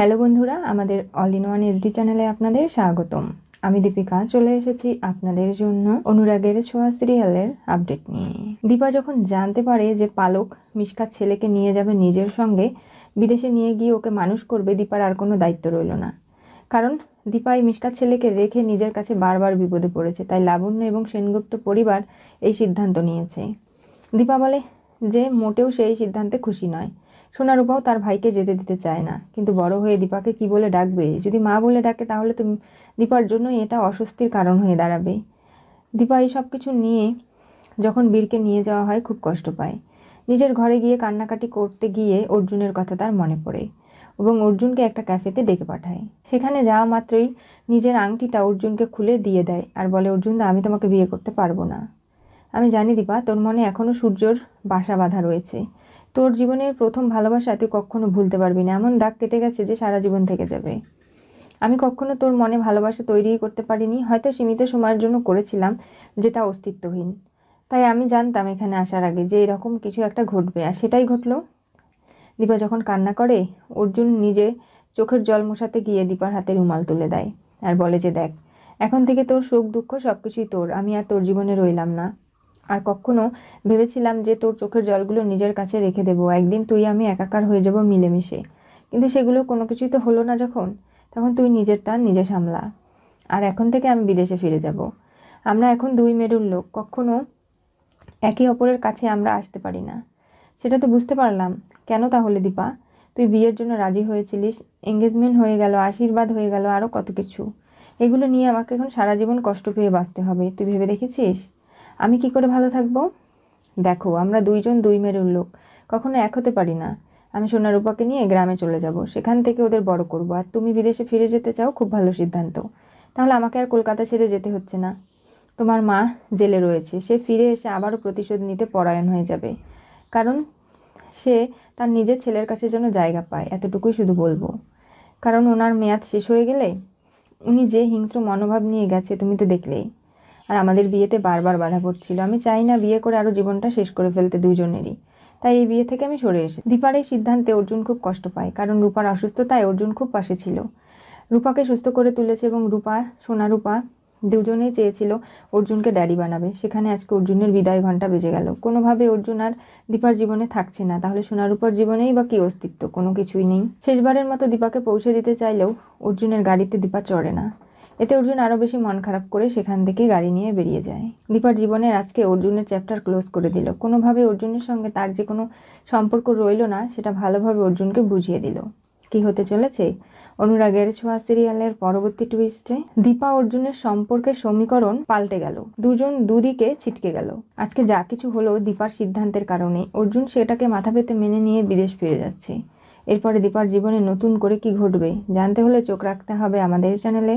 Hello বন্ধুরা, আমাদের all in one SD চ্যানেলে আপনাদের স্বাগতম। আমি দীপিকা, চলে এসেছি আপনাদের জন্য অনুরাগের ছোঁয়া সিরিয়ালের আপডেট নিয়ে। দীপা যখন জানতে পারে যে পালক মিশকার ছেলেকে নিয়ে যাবে নিজের সঙ্গে, বিদেশে নিয়ে গিয়ে ওকে মানুষ করবে, দীপার আর কোনো দায়িত্ব রইল না। কারণ দীপা এই মিশকার ছেলেকে রেখে নিজের কাছে বারবার বিপদে পড়েছে, তাই লাবণ্য এবং সেনগুপ্ত পরিবার এই সিদ্ধান্ত নিয়েছে। দীপা বলে যে, মোটেও সেই সিদ্ধান্তে খুশি নয়। সোনারূপাও তার ভাইকে যেতে দিতে চায় না। কিন্তু বড় হয়ে দীপাকে কি বলে ডাকবে? যদি মা বলে ডাকে, তাহলে তো দীপার জন্যই এটা অস্বস্তির কারণ হয়ে দাঁড়াবে। দীপা এই সব কিছু নিয়ে যখন বীরকে নিয়ে যাওয়া হয়, খুব কষ্ট পায়। নিজের ঘরে গিয়ে কান্নাকাটি করতে গিয়ে অর্জুনের কথা তার মনে পড়ে এবং অর্জুনকে একটা ক্যাফেতে ডেকে পাঠায়। সেখানে যাওয়া মাত্রই নিজের আংটিটা অর্জুনকে খুলে দিয়ে দেয় আর বলে, অর্জুন দা, আমি তোমাকে বিয়ে করতে পারব না। আমি জানি দীপা, তোর মনে এখনও সূর্যর বাসা বাঁধা রয়েছে। তোর জীবনের প্রথম ভালোবাসা তুই কখনো ভুলতে পারবি না। এমন দাগ কেটে গেছে যে সারা জীবন থেকে যাবে। আমি কখনো তোর মনে ভালোবাসা তৈরি করতে পারিনি। হয়তো সীমিত সময়ের জন্য করেছিলাম, যেটা অস্তিত্বহীন। তাই আমি জানতাম এখানে আসার আগে যে এরকম কিছু একটা ঘটবে। আর সেটাই ঘটলো। দীপা যখন কান্না করে, অর্জুন নিজে চোখের জল মোছাতে গিয়ে দীপার হাতে রুমাল তুলে দেয় আর বলে যে, দেখ, এখন থেকে তোর সুখ দুঃখ সব কিছুই তোর। আমি আর তোর জীবনে রইলাম না। আর কখনো ভেবেছিলাম যে তোর চোখের জলগুলো নিজের কাছে রেখে দেবো। একদিন তুই আমি একাকার হয়ে যাব মিলেমিশে। কিন্তু সেগুলো কোনো কিছুই তো হলো না যখন? তখন তুই নিজেরটা নিজে সামলা। আর এখন থেকে আমি বিদেশে ফিরে যাব। আমরা এখন দুই মেরুর লোক। কখনো একে অপরের কাছে আমরা আসতে পারি না। সেটা তো বুঝতে পারলাম। কেন তাহলে দীপা? তুই বিয়ের জন্য রাজি হয়েছিলিস। এঙ্গেজমেন্ট হয়ে গেল, আশীর্বাদ হয়ে গেল আরও কত কিছু। এগুলো নিয়ে আমাকে এখন সারা জীবন কষ্ট পেয়ে বাঁচতে হবে। তুই ভেবে দেখেছিস? আমি কি করে ভালো থাকব? দেখো, আমরা দুইজন দুই মেরুর লোক। কখনো এক হতে পারি না। আমি সোনারূপাকে নিয়ে গ্রামে চলে যাব। সেখান থেকে ওদের বড় করব। আর তুমি বিদেশে ফিরে যেতে চাও, খুব ভালো সিদ্ধান্ত। তাহলে আমাকে আর কলকাতা ছেড়ে যেতে হচ্ছে না। তোমার মা জেলে রয়েছে। সে ফিরে এসে আবারও প্রতিশোধ নিতে পরায়ণ হয়ে যাবে। কারণ সে তার নিজের ছেলের কাছে যেন জায়গা পায়, এতটুকুই শুধু বলব। কারণ ওনার মেয়াদ শেষ হয়ে গেলে উনি যে হিংস্র মনোভাব নিয়ে গেছে, তুমি তো দেখলেই। আর আমাদের বিয়েতে বারবার বাধা পড়ছিল। আমি চাই না বিয়ে করে আরও জীবনটা শেষ করে ফেলতে দুজনেরই তাই এই বিয়ে থেকে আমি সরে এসে দীপার এই সিদ্ধান্তে অর্জুন খুব কষ্ট পায়, কারণ রূপার অসুস্থতায় অর্জুন খুব পাশে ছিল। রূপাকে সুস্থ করে তুলেছে এবং রূপা, সোনা রূপা দুজনেই চেয়েছিল অর্জুনকে ড্যাডি বানাবে। সেখানে আজকে অর্জুনের বিদায় ঘণ্টা বেজে গেল। কোনোভাবে অর্জুন আর দীপার জীবনে থাকছে না। তাহলে সোনারূপার জীবনেই বা কী অস্তিত্ব? কোনো কিছুই নেই। শেষবারের মতো দীপাকে পৌঁছে দিতে চাইলেও অর্জুনের গাড়িতে দীপা চড়ে না। এতে অর্জুন আরও বেশি মন খারাপ করে সেখান থেকে গাড়ি নিয়ে বেরিয়ে যায়। দীপার জীবনের আজকে অর্জুনের চ্যাপ্টার ক্লোজ করে দিল। কোনোভাবে অর্জুনের সঙ্গে তার যে কোনো সম্পর্ক রইল না, সেটা ভালোভাবে অর্জুনকে বুঝিয়ে দিল। কি হতে চলেছে? অনুরাগের ছোঁয়া সিরিয়ালের পরবর্তী টুইস্টে দীপা অর্জুনের সম্পর্কের সমীকরণ পাল্টে গেল। দুজন দুদিকে ছিটকে গেল। আজকে যা কিছু হলো দীপার সিদ্ধান্তের কারণে। অর্জুন সেটাকে মাথা পেতে মেনে নিয়ে বিদেশ ফিরে যাচ্ছে। এরপরে দীপার জীবনে নতুন করে কি ঘটবে, জানতে হলে চোখ রাখতে হবে আমাদের চ্যানেলে